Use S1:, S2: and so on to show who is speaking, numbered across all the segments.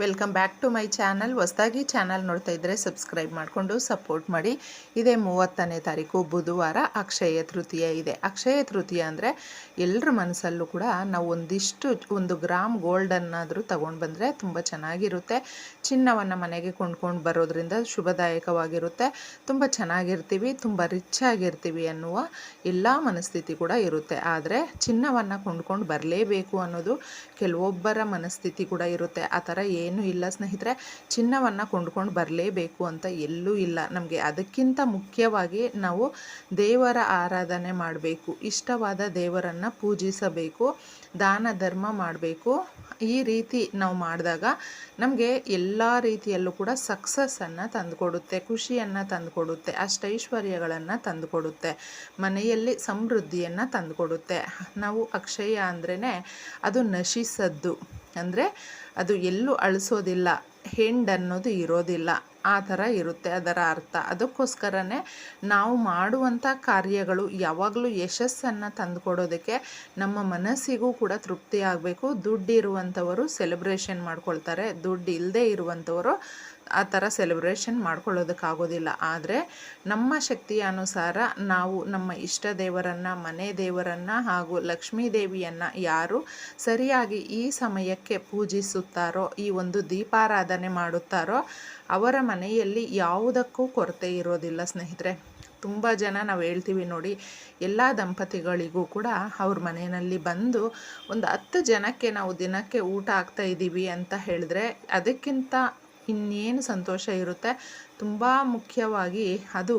S1: Welcome back to my channel. ಹೊಸದಾಗಿ channel ನೋಡ್ತಾ ಇದ್ದರೆ ಸಬ್ಸ್ಕ್ರೈಬ್ ಮಾಡಿಕೊಂಡು ಸಪೋರ್ಟ್ ಮಾಡಿ. ಇದೇ ಮೂವತ್ತನೇ ತಾರೀಕು ಬುಧವಾರ ಅಕ್ಷಯ ತೃತೀಯ ಇದೆ. ಅಕ್ಷಯ ತೃತೀಯ ಅಂದರೆ ಎಲ್ಲರ ಮನಸ್ಸಲ್ಲೂ ಕೂಡ ನಾವು ಒಂದಿಷ್ಟು, ಒಂದು ಗ್ರಾಮ್ ಗೋಲ್ಡನ್ನಾದರೂ ತೊಗೊಂಡು ಬಂದರೆ ತುಂಬ ಚೆನ್ನಾಗಿರುತ್ತೆ. ಚಿನ್ನವನ್ನು ಮನೆಗೆ ಕೊಂಡ್ಕೊಂಡು ಬರೋದ್ರಿಂದ ಶುಭದಾಯಕವಾಗಿರುತ್ತೆ. ತುಂಬ ಚೆನ್ನಾಗಿರ್ತೀವಿ, ತುಂಬ ರಿಚ್ ಆಗಿರ್ತೀವಿ ಅನ್ನುವ ಎಲ್ಲ ಮನಸ್ಥಿತಿ ಕೂಡ ಇರುತ್ತೆ. ಆದರೆ ಚಿನ್ನವನ್ನು ಕೊಂಡ್ಕೊಂಡು ಬರಲೇಬೇಕು ಅನ್ನೋದು ಕೆಲವೊಬ್ಬರ ಮನಸ್ಥಿತಿ ಕೂಡ ಇರುತ್ತೆ. ಆ ಥರ ಇಲ್ಲ ಸ್ನೇಹಿತರೆ. ಚಿನ್ನವನ್ನು ಕೊಂಡ್ಕೊಂಡು ಬರಲೇಬೇಕು ಅಂತ ಎಲ್ಲೂ ಇಲ್ಲ. ನಮಗೆ ಅದಕ್ಕಿಂತ ಮುಖ್ಯವಾಗಿ ನಾವು ದೇವರ ಆರಾಧನೆ ಮಾಡಬೇಕು. ಇಷ್ಟವಾದ ದೇವರನ್ನು ಪೂಜಿಸಬೇಕು. ದಾನ ಧರ್ಮ ಮಾಡಬೇಕು. ಈ ರೀತಿ ನಾವು ಮಾಡಿದಾಗ ನಮಗೆ ಎಲ್ಲ ರೀತಿಯಲ್ಲೂ ಕೂಡ ಸಕ್ಸಸ್ಸನ್ನು ತಂದುಕೊಡುತ್ತೆ, ಖುಷಿಯನ್ನು ತಂದುಕೊಡುತ್ತೆ, ಅಷ್ಟೈಶ್ವರ್ಯಗಳನ್ನು ತಂದುಕೊಡುತ್ತೆ, ಮನೆಯಲ್ಲಿ ಸಮೃದ್ಧಿಯನ್ನು ತಂದುಕೊಡುತ್ತೆ. ನಾವು ಅಕ್ಷಯ ಅಂದ್ರೇ ಅದು ನಶಿಸದ್ದು. ಅಂದರೆ ಅದು ಎಲ್ಲೂ ಅಳಿಸೋದಿಲ್ಲ. ಹೆಂಡ್ ಅನ್ನೋದು ಇರೋದಿಲ್ಲ. ಆ ಥರ ಇರುತ್ತೆ ಅದರ ಅರ್ಥ. ಅದಕ್ಕೋಸ್ಕರನೇ ನಾವು ಮಾಡುವಂಥ ಕಾರ್ಯಗಳು ಯಾವಾಗಲೂ ಯಶಸ್ಸನ್ನು ತಂದುಕೊಡೋದಕ್ಕೆ ನಮ್ಮ ಮನಸ್ಸಿಗೂ ಕೂಡ ತೃಪ್ತಿ ಆಗಬೇಕು. ದುಡ್ಡಿರುವಂಥವರು ಸೆಲೆಬ್ರೇಷನ್ ಮಾಡ್ಕೊಳ್ತಾರೆ. ದುಡ್ಡು ಇಲ್ಲದೆ ಇರುವಂಥವರು ಆ ಥರ ಸೆಲೆಬ್ರೇಷನ್ ಮಾಡ್ಕೊಳ್ಳೋದಕ್ಕಾಗೋದಿಲ್ಲ. ಆದರೆ ನಮ್ಮ ಶಕ್ತಿಯ ಅನುಸಾರ ನಾವು ನಮ್ಮ ಇಷ್ಟ ದೇವರನ್ನು, ಮನೆ ದೇವರನ್ನು ಹಾಗೂ ಲಕ್ಷ್ಮೀ ದೇವಿಯನ್ನು ಯಾರು ಸರಿಯಾಗಿ ಈ ಸಮಯಕ್ಕೆ ಪೂಜಿಸುತ್ತಾರೋ, ಈ ಒಂದು ದೀಪಾರಾಧನೆ ಮಾಡುತ್ತಾರೋ ಅವರ ಮನೆಯಲ್ಲಿ ಯಾವುದಕ್ಕೂ ಕೊರತೆ ಇರೋದಿಲ್ಲ ಸ್ನೇಹಿತರೆ. ತುಂಬ ಜನ ನಾವು ಹೇಳ್ತೀವಿ ನೋಡಿ, ಎಲ್ಲ ದಂಪತಿಗಳಿಗೂ ಕೂಡ ಅವ್ರ ಮನೆಯಲ್ಲಿ ಬಂದು ಒಂದು ಹತ್ತು ಜನಕ್ಕೆ ನಾವು ದಿನಕ್ಕೆ ಊಟ ಆಗ್ತಾ ಇದ್ದೀವಿ ಅಂತ ಹೇಳಿದ್ರೆ ಅದಕ್ಕಿಂತ ಇನ್ನೇನು ಸಂತೋಷ ಇರುತ್ತೆ? ತುಂಬ ಮುಖ್ಯವಾಗಿ ಅದು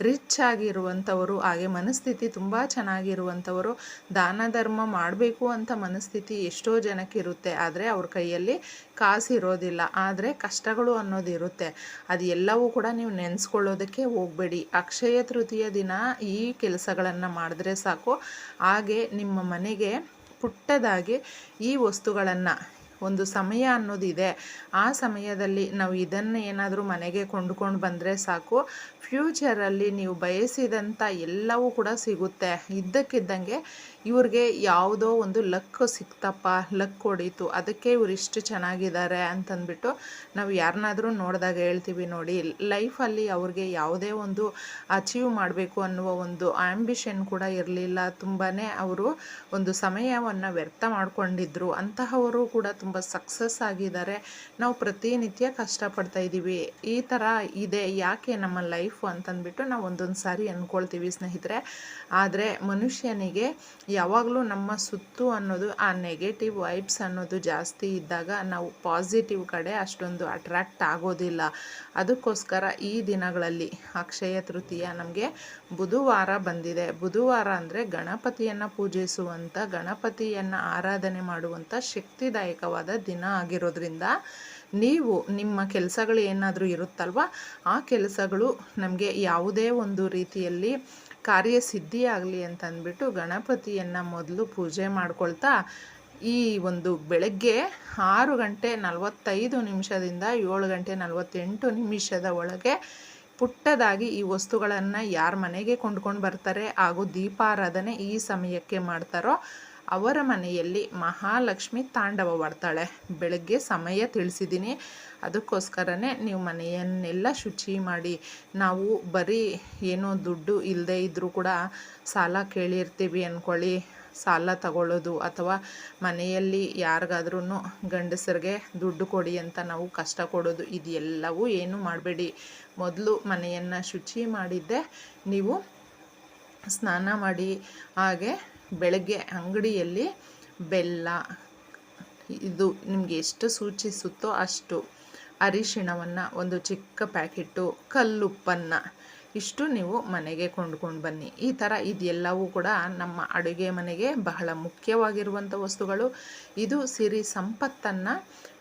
S1: ರಿಚ್ ಆಗಿರುವಂಥವರು, ಹಾಗೆ ಮನಸ್ಥಿತಿ ತುಂಬ ಚೆನ್ನಾಗಿರುವಂಥವರು, ದಾನ ಧರ್ಮ ಮಾಡಬೇಕು ಅಂತ ಮನಸ್ಥಿತಿ ಎಷ್ಟೋ ಜನಕ್ಕೆ ಇರುತ್ತೆ. ಆದರೆ ಅವ್ರ ಕೈಯಲ್ಲಿ ಕಾಸಿರೋದಿಲ್ಲ. ಆದರೆ ಕಷ್ಟಗಳು ಅನ್ನೋದು ಇರುತ್ತೆ ಅದು ಎಲ್ಲವೂ ಕೂಡ ನೀವು ನೆನೆಸ್ಕೊಳ್ಳೋದಕ್ಕೆ ಹೋಗಬೇಡಿ. ಅಕ್ಷಯ ತೃತೀಯ ದಿನ ಈ ಕೆಲಸಗಳನ್ನು ಮಾಡಿದ್ರೆ ಸಾಕು. ಹಾಗೆ ನಿಮ್ಮ ಮನೆಗೆ ಪುಟ್ಟದಾಗಿ ಈ ವಸ್ತುಗಳನ್ನು ಒಂದು ಸಮಯ ಅನ್ನೋದಿದೆ. ಆ ಸಮಯದಲ್ಲಿ ನಾವು ಇದನ್ನು ಏನಾದರೂ ಮನೆಗೆ ಕೊಂಡ್ಕೊಂಡು ಬಂದರೆ ಸಾಕು. ಫ್ಯೂಚರಲ್ಲಿ ನೀವು ಬಯಸಿದಂಥ ಎಲ್ಲವೂ ಕೂಡ ಸಿಗುತ್ತೆ. ಇದ್ದಕ್ಕಿದ್ದಂಗೆ ಇವ್ರಿಗೆ ಯಾವುದೋ ಒಂದು ಲಕ್ ಸಿಕ್ತಪ್ಪ, ಲಕ್ ಹೊಡೀತು ಅದಕ್ಕೆ ಇವ್ರು ಇಷ್ಟು ಚೆನ್ನಾಗಿದ್ದಾರೆ ಅಂತಂದ್ಬಿಟ್ಟು ನಾವು ಯಾರನ್ನಾದರೂ ನೋಡಿದಾಗ ಹೇಳ್ತೀವಿ ನೋಡಿ. ಲೈಫಲ್ಲಿ ಅವ್ರಿಗೆ ಯಾವುದೇ ಒಂದು ಅಚೀವ್ ಮಾಡಬೇಕು ಅನ್ನುವ ಒಂದು ಆ್ಯಂಬಿಷನ್ ಕೂಡ ಇರಲಿಲ್ಲ. ತುಂಬಾ ಅವರು ಒಂದು ಸಮಯವನ್ನು ವ್ಯರ್ಥ ಮಾಡಿಕೊಂಡಿದ್ರು. ಅಂತಹವರು ಕೂಡ ತುಂಬ ಸಕ್ಸಸ್ ಆಗಿದ್ದಾರೆ. ನಾವು ಪ್ರತಿನಿತ್ಯ ಕಷ್ಟಪಡ್ತಾ ಇದ್ದೀವಿ. ಈ ಥರ ಇದೆ. ಯಾಕೆ ನಮ್ಮ ಲೈಫು ಅಂತಂದ್ಬಿಟ್ಟು ನಾವು ಒಂದೊಂದು ಸಾರಿ ಅಂದ್ಕೊಳ್ತೀವಿ ಸ್ನೇಹಿತರೆ. ಆದರೆ ಮನುಷ್ಯನಿಗೆ ಯಾವಾಗಲೂ ನಮ್ಮ ಸುತ್ತು ಅನ್ನೋದು, ಆ ನೆಗೆಟಿವ್ ವೈಬ್ಸ್ ಅನ್ನೋದು ಜಾಸ್ತಿ ಇದ್ದಾಗ ನಾವು ಪಾಸಿಟಿವ್ ಕಡೆ ಅಷ್ಟೊಂದು ಅಟ್ರ್ಯಾಕ್ಟ್ ಆಗೋದಿಲ್ಲ. ಅದಕ್ಕೋಸ್ಕರ ಈ ದಿನಗಳಲ್ಲಿ ಅಕ್ಷಯ ತೃತೀಯ ನಮಗೆ ಬುಧವಾರ ಬಂದಿದೆ. ಬುಧವಾರ ಅಂದರೆ ಗಣಪತಿಯನ್ನು ಪೂಜಿಸುವಂಥ ಗಣಪತಿಯನ್ನು ಆರಾಧನೆ ಮಾಡುವಂಥ ಶಕ್ತಿದಾಯಕವಾದ ದಿನ ಆಗಿರೋದ್ರಿಂದ ನೀವು ನಿಮ್ಮ ಕೆಲಸಗಳು ಏನಾದರೂ ಇರುತ್ತಲ್ವ? ಆ ಕೆಲಸಗಳು ನಮಗೆ ಯಾವುದೇ ಒಂದು ರೀತಿಯಲ್ಲಿ ಕಾರ್ಯಸಿದ್ಧಿಯಾಗಲಿ ಆಗಲಿ ಅಂತ ಗಣಪತಿಯನ್ನು ಮೊದಲು ಪೂಜೆ ಮಾಡ್ಕೊಳ್ತಾ ಈ ಒಂದು ಬೆಳಗ್ಗೆ ಆರು ಗಂಟೆ ನಲವತ್ತೈದು ನಿಮಿಷದಿಂದ ಏಳು ಗಂಟೆ ನಲವತ್ತೆಂಟು ನಿಮಿಷದ ಒಳಗೆ ಪುಟ್ಟದಾಗಿ ಈ ವಸ್ತುಗಳನ್ನು ಯಾರ ಮನೆಗೆ ಕೊಂಡ್ಕೊಂಡು ಬರ್ತಾರೆ ಹಾಗೂ ದೀಪಾರಾಧನೆ ಈ ಸಮಯಕ್ಕೆ ಮಾಡ್ತಾರೋ ಅವರ ಮನೆಯಲ್ಲಿ ಮಹಾಲಕ್ಷ್ಮಿ ತಾಂಡವವಾಡ್ತಾಳೆ ಬೆಳಗ್ಗೆ ಸಮಯ ತಿಳಿಸಿದ್ದೀನಿ. ಅದಕ್ಕೋಸ್ಕರನೇ ನೀವು ಮನೆಯನ್ನೆಲ್ಲ ಶುಚಿ ಮಾಡಿ. ನಾವು ಬರೀ ಏನೋ ದುಡ್ಡು ಇಲ್ಲದೆ ಇದ್ದರೂ ಕೂಡ ಸಾಲ ಕೇಳಿರ್ತೀವಿ ಅಂದ್ಕೊಳ್ಳಿ ಸಾಲ ತಗೊಳ್ಳೋದು ಅಥವಾ ಮನೆಯಲ್ಲಿ ಯಾರಿಗಾದ್ರೂ ಗಂಡಸರಿಗೆ ದುಡ್ಡು ಕೊಡಿ ಅಂತ ನಾವು ಕಷ್ಟ ಕೊಡೋದು ಇದೆಲ್ಲವೂ ಏನು ಮಾಡಬೇಡಿ. ಮೊದಲು ಮನೆಯನ್ನು ಶುಚಿ ಮಾಡಿದ್ದೆ. ನೀವು ಸ್ನಾನ ಮಾಡಿ. ಹಾಗೆ ಬೆಳಗ್ಗೆ ಅಂಗಡಿಯಲ್ಲಿ ಬೆಲ್ಲ ಇದು ನಿಮಗೆ ಎಷ್ಟು ಸೂಚಿಸುತ್ತೋ ಅಷ್ಟು ಅರಿಶಿಣವನ್ನು ಒಂದು ಚಿಕ್ಕ ಪ್ಯಾಕೆಟು ಕಲ್ಲುಪ್ಪನ್ನು ಇಷ್ಟು ನೀವು ಮನೆಗೆ ಕೊಂಡ್ಕೊಂಡು ಬನ್ನಿ. ಈ ಥರ ಇದೆಲ್ಲವೂ ಕೂಡ ನಮ್ಮ ಅಡುಗೆ ಮನೆಗೆ ಬಹಳ ಮುಖ್ಯವಾಗಿರುವಂಥ ವಸ್ತುಗಳು. ಇದು ಸಿರಿ ಸಂಪತ್ತನ್ನು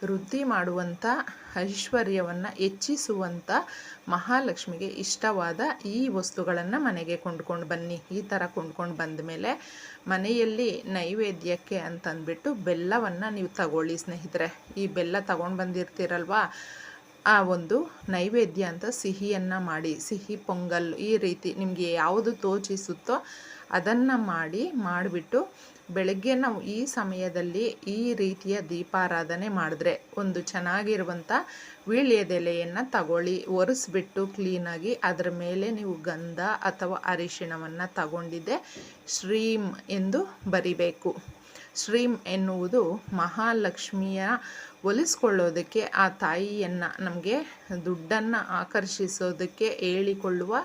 S1: ವೃದ್ಧಿ ಮಾಡುವಂಥ, ಐಶ್ವರ್ಯವನ್ನು ಹೆಚ್ಚಿಸುವಂಥ ಮಹಾಲಕ್ಷ್ಮಿಗೆ ಇಷ್ಟವಾದ ಈ ವಸ್ತುಗಳನ್ನು ಮನೆಗೆ ಕೊಂಡ್ಕೊಂಡು ಬನ್ನಿ. ಈ ಥರ ಕೊಂಡ್ಕೊಂಡು ಬಂದ ಮೇಲೆ ಮನೆಯಲ್ಲಿ ನೈವೇದ್ಯಕ್ಕೆ ಅಂತಂದ್ಬಿಟ್ಟು ಬೆಲ್ಲವನ್ನು ನೀವು ತಗೊಳ್ಳಿ ಸ್ನೇಹಿತರೆ. ಈ ಬೆಲ್ಲ ತಗೊಂಡು ಬಂದಿರ್ತೀರಲ್ವಾ? ಆ ಒಂದು ನೈವೇದ್ಯ ಅಂತ ಸಿಹಿಯನ್ನು ಮಾಡಿ, ಸಿಹಿ ಪೊಂಗಲ್ ಈ ರೀತಿ ನಿಮಗೆ ಯಾವುದು ತೋಚಿಸುತ್ತೋ ಅದನ್ನು ಮಾಡಿ, ಮಾಡಿಬಿಟ್ಟು ಬೆಳಗ್ಗೆ ನಾವು ಈ ಸಮಯದಲ್ಲಿ ಈ ರೀತಿಯ ದೀಪಾರಾಧನೆ ಮಾಡಿದ್ರೆ ಒಂದು ಚೆನ್ನಾಗಿರುವಂಥ ವೀಳ್ಯದೆಲೆಯನ್ನು ತಗೊಳ್ಳಿ, ಒರೆಸ್ಬಿಟ್ಟು ಕ್ಲೀನಾಗಿ ಅದರ ಮೇಲೆ ನೀವು ಗಂಧ ಅಥವಾ ಅರಿಶಿಣವನ್ನು ತಗೊಂಡಿದ್ದೆ ಶ್ರೀಮ್ ಎಂದು ಬರಿಬೇಕು. ಶ್ರೀಮ್ ಎನ್ನುವುದು ಮಹಾಲಕ್ಷ್ಮಿಯ ಒಲಿಸ್ಕೊಳ್ಳೋದಕ್ಕೆ ಆ ತಾಯಿಯನ್ನು, ನಮಗೆ ದುಡ್ಡನ್ನು ಆಕರ್ಷಿಸೋದಕ್ಕೆ ಹೇಳಿಕೊಳ್ಳುವ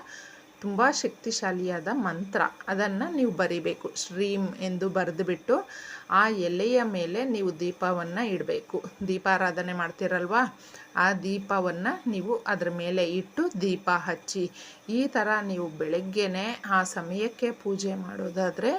S1: ತುಂಬ ಶಕ್ತಿಶಾಲಿಯಾದ ಮಂತ್ರ. ಅದನ್ನು ನೀವು ಬರಿಬೇಕು. ಶ್ರೀಂ ಎಂದು ಬರೆದುಬಿಟ್ಟು ಆ ಎಲೆಯ ಮೇಲೆ ನೀವು ದೀಪವನ್ನು ಇಡಬೇಕು. ದೀಪಾರಾಧನೆ ಮಾಡ್ತಿರಲ್ವಾ? ಆ ದೀಪವನ್ನು ನೀವು ಅದರ ಮೇಲೆ ಇಟ್ಟು ದೀಪ ಹಚ್ಚಿ. ಈ ಥರ ನೀವು ಬೆಳಗ್ಗೆನೆ ಆ ಸಮಯಕ್ಕೆ ಪೂಜೆ ಮಾಡೋದಾದರೆ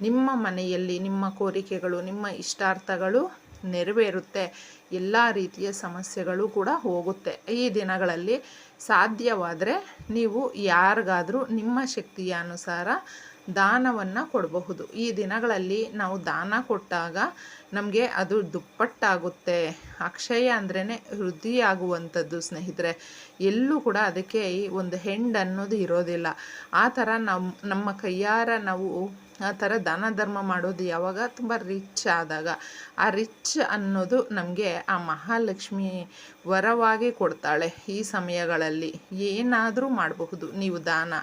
S1: ನಿಮ್ಮ ಮನೆಯಲ್ಲಿ ನಿಮ್ಮ ಕೋರಿಕೆಗಳು, ನಿಮ್ಮ ಇಷ್ಟಾರ್ಥಗಳು ನೆರವೇರುತ್ತೆ. ಎಲ್ಲ ರೀತಿಯ ಸಮಸ್ಯೆಗಳು ಕೂಡ ಹೋಗುತ್ತೆ. ಈ ದಿನಗಳಲ್ಲಿ ಸಾಧ್ಯವಾದರೆ ನೀವು ಯಾರಿಗಾದರೂ ನಿಮ್ಮ ಶಕ್ತಿಯ ಅನುಸಾರ ದಾನವನ್ನು ಕೊಡಬಹುದು. ಈ ದಿನಗಳಲ್ಲಿ ನಾವು ದಾನ ಕೊಟ್ಟಾಗ ನಮಗೆ ಅದು ದುಪ್ಪಟ್ಟಾಗುತ್ತೆ. ಅಕ್ಷಯ ಅಂದ್ರೇ ವೃದ್ಧಿಯಾಗುವಂಥದ್ದು ಸ್ನೇಹಿತರೆ. ಎಲ್ಲೂ ಕೂಡ ಅದಕ್ಕೆ ಒಂದು ಹೆಂಡ್ ಅನ್ನೋದು ಇರೋದಿಲ್ಲ. ಆ ಥರ ನಮ್ಮ ನಮ್ಮ ಕೈಯಾರ ನಾವು ಆ ಥರ ದಾನ ಧರ್ಮ ಮಾಡೋದು ಯಾವಾಗ ತುಂಬ ರಿಚ್ ಆದಾಗ, ಆ ರಿಚ್ ಅನ್ನೋದು ನಮಗೆ ಆ ಮಹಾಲಕ್ಷ್ಮಿ ವರವಾಗಿ ಕೊಡ್ತಾಳೆ ಈ ಸಮಯಗಳಲ್ಲಿ. ಏನಾದರೂ ಮಾಡಬಹುದು. ನೀವು ದಾನ,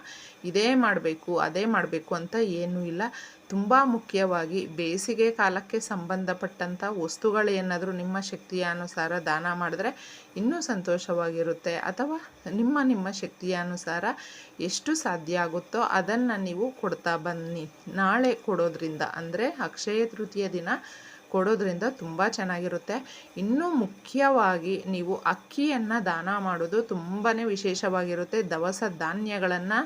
S1: ಇದೇ ಮಾಡಬೇಕು, ಅದೇ ಮಾಡಬೇಕು ಅಂತ ಏನೂ ಇಲ್ಲ. ತುಂಬ ಮುಖ್ಯವಾಗಿ ಬೇಸಿಗೆ ಕಾಲಕ್ಕೆ ಸಂಬಂಧಪಟ್ಟಂಥ ವಸ್ತುಗಳೇನಾದರೂ ನಿಮ್ಮ ಶಕ್ತಿಯ ಅನುಸಾರ ದಾನ ಮಾಡಿದ್ರೆ ಇನ್ನೂ ಸಂತೋಷವಾಗಿರುತ್ತೆ. ಅಥವಾ ನಿಮ್ಮ ನಿಮ್ಮ ಶಕ್ತಿಯಾನುಸಾರ ಎಷ್ಟು ಸಾಧ್ಯ ಆಗುತ್ತೋ ಅದನ್ನು ನೀವು ಕೊಡ್ತಾ ಬನ್ನಿ. ನಾಳೆ ಕೊಡೋದ್ರಿಂದ, ಅಂದರೆ ಅಕ್ಷಯ ತೃತೀಯ ದಿನ ಕೊಡೋದ್ರಿಂದ ತುಂಬ ಚೆನ್ನಾಗಿರುತ್ತೆ. ಇನ್ನೂ ಮುಖ್ಯವಾಗಿ ನೀವು ಅಕ್ಕಿಯನ್ನು ದಾನ ಮಾಡೋದು ತುಂಬಾ ವಿಶೇಷವಾಗಿರುತ್ತೆ. ದವಸ ಧಾನ್ಯಗಳನ್ನು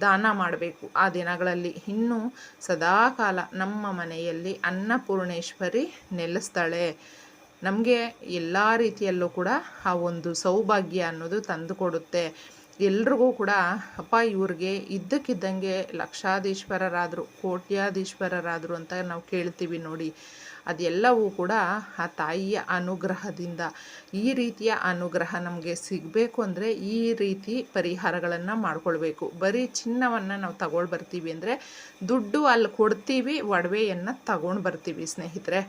S1: ದಾನ ಮಾಡಬೇಕು ಆ ದಿನಗಳಲ್ಲಿ. ಇನ್ನೂ ಸದಾಕಾಲ ನಮ್ಮ ಮನೆಯಲ್ಲಿ ಅನ್ನಪೂರ್ಣೇಶ್ವರಿ ನೆಲೆಸ್ತಾಳೆ. ನಮಗೆ ಎಲ್ಲ ರೀತಿಯಲ್ಲೂ ಕೂಡ ಆ ಒಂದು ಸೌಭಾಗ್ಯ ಅನ್ನೋದು ತಂದು ಕೊಡುತ್ತೆ ಎಲ್ರಿಗೂ ಕೂಡ ಅಪ್ಪ ಇವ್ರಿಗೆ ಇದ್ದಕ್ಕಿದ್ದಂಗೆ ಲಕ್ಷಾಧೀಶ್ವರರಾದರು, ಕೋಟ್ಯಾಧೀಶ್ವರರಾದರು ಅಂತ ನಾವು ಕೇಳ್ತೀವಿ ನೋಡಿ. ಅದೆಲ್ಲವೂ ಕೂಡ ಆ ತಾಯಿಯ ಅನುಗ್ರಹದಿಂದ. ಈ ರೀತಿಯ ಅನುಗ್ರಹ ನಮಗೆ ಸಿಗಬೇಕು ಅಂದರೆ ಈ ರೀತಿ ಪರಿಹಾರಗಳನ್ನು ಮಾಡ್ಕೊಳ್ಬೇಕು. ಬರೀ ಚಿನ್ನವನ್ನು ನಾವು ತಗೊಂಡು ಬರ್ತೀವಿ ಅಂದರೆ ದುಡ್ಡು ಅಲ್ಲಿ ಕೊಡ್ತೀವಿ, ಒಡವೆಯನ್ನು ತಗೊಂಡು ಬರ್ತೀವಿ ಸ್ನೇಹಿತರೆ.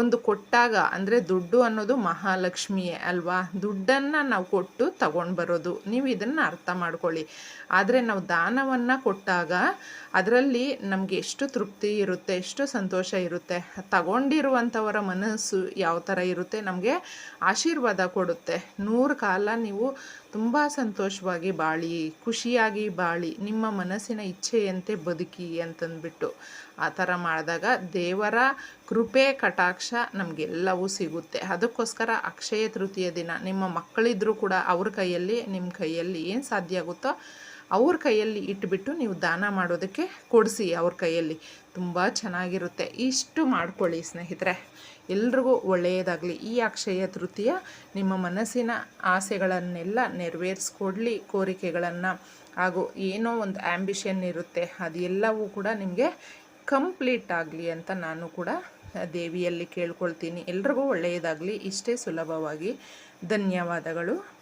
S1: ಒಂದು ಕೊಟ್ಟಾಗ ಅಂದರೆ ದುಡ್ಡು ಅನ್ನೋದು ಮಹಾಲಕ್ಷ್ಮಿಯೇ ಅಲ್ವಾ? ದುಡ್ಡನ್ನು ನಾವು ಕೊಟ್ಟು ತಗೊಂಡು ಬರೋದು. ನೀವು ಇದನ್ನು ಅರ್ಥ ಮಾಡ್ಕೊಳ್ಳಿ. ಆದರೆ ನಾವು ದಾನವನ್ನು ಕೊಟ್ಟಾಗ ಅದರಲ್ಲಿ ನಮಗೆ ಎಷ್ಟು ತೃಪ್ತಿ ಇರುತ್ತೆ, ಎಷ್ಟು ಸಂತೋಷ ಇರುತ್ತೆ. ತಗೊಂಡಿರುವಂಥವರ ಮನಸ್ಸು ಯಾವ ಥರ ಇರುತ್ತೆ ನಮಗೆ ಆಶೀರ್ವಾದ ಕೊಡುತ್ತೆ. ನೂರು ಕಾಲ ನೀವು ತುಂಬ ಸಂತೋಷವಾಗಿ ಬಾಳಿ, ಖುಷಿಯಾಗಿ ಬಾಳಿ, ನಿಮ್ಮ ಮನಸ್ಸಿನ ಇಚ್ಛೆಯಂತೆ ಬದುಕಿ ಅಂತಂದ್ಬಿಟ್ಟು ಆ ಥರ ಮಾಡಿದಾಗ ದೇವರ ಕೃಪೆ ಕಟಾಕ್ಷ ನಮಗೆಲ್ಲವೂ ಸಿಗುತ್ತೆ. ಅದಕ್ಕೋಸ್ಕರ ಅಕ್ಷಯ ತೃತೀಯ ದಿನ ನಿಮ್ಮ ಮಕ್ಕಳಿದ್ರೂ ಕೂಡ ಅವ್ರ ಕೈಯಲ್ಲಿ, ನಿಮ್ಮ ಕೈಯಲ್ಲಿ ಏನು ಸಾಧ್ಯ ಆಗುತ್ತೋ ಅವ್ರ ಕೈಯಲ್ಲಿ ಇಟ್ಬಿಟ್ಟು ನೀವು ದಾನ ಮಾಡೋದಕ್ಕೆ ಕೊಡಿಸಿ ಅವ್ರ ಕೈಯಲ್ಲಿ. ತುಂಬ ಚೆನ್ನಾಗಿರುತ್ತೆ. ಇಷ್ಟು ಮಾಡ್ಕೊಳ್ಳಿ ಸ್ನೇಹಿತರೆ. ಎಲ್ರಿಗೂ ಒಳ್ಳೆಯದಾಗಲಿ. ಈ ಅಕ್ಷಯ ತೃತೀಯ ನಿಮ್ಮ ಮನಸ್ಸಿನ ಆಸೆಗಳನ್ನೆಲ್ಲ ನೆರವೇರಿಸ್ಕೊಡ್ಲಿ. ಕೋರಿಕೆಗಳನ್ನು ಹಾಗೂ ಏನೋ ಒಂದು ಆ್ಯಂಬಿಷನ್ ಇರುತ್ತೆ. ಅದೆಲ್ಲವೂ ಕೂಡ ನಿಮಗೆ ಕಂಪ್ಲೀಟ್ ಆಗಲಿ ಅಂತ ನಾನು ಕೂಡ ದೇವಿಯಲ್ಲಿ ಕೇಳ್ಕೊಳ್ತೀನಿ. ಎಲ್ರಿಗೂ ಒಳ್ಳೆಯದಾಗಲಿ. ಇಷ್ಟೇ ಸುಲಭವಾಗಿ. ಧನ್ಯವಾದಗಳು.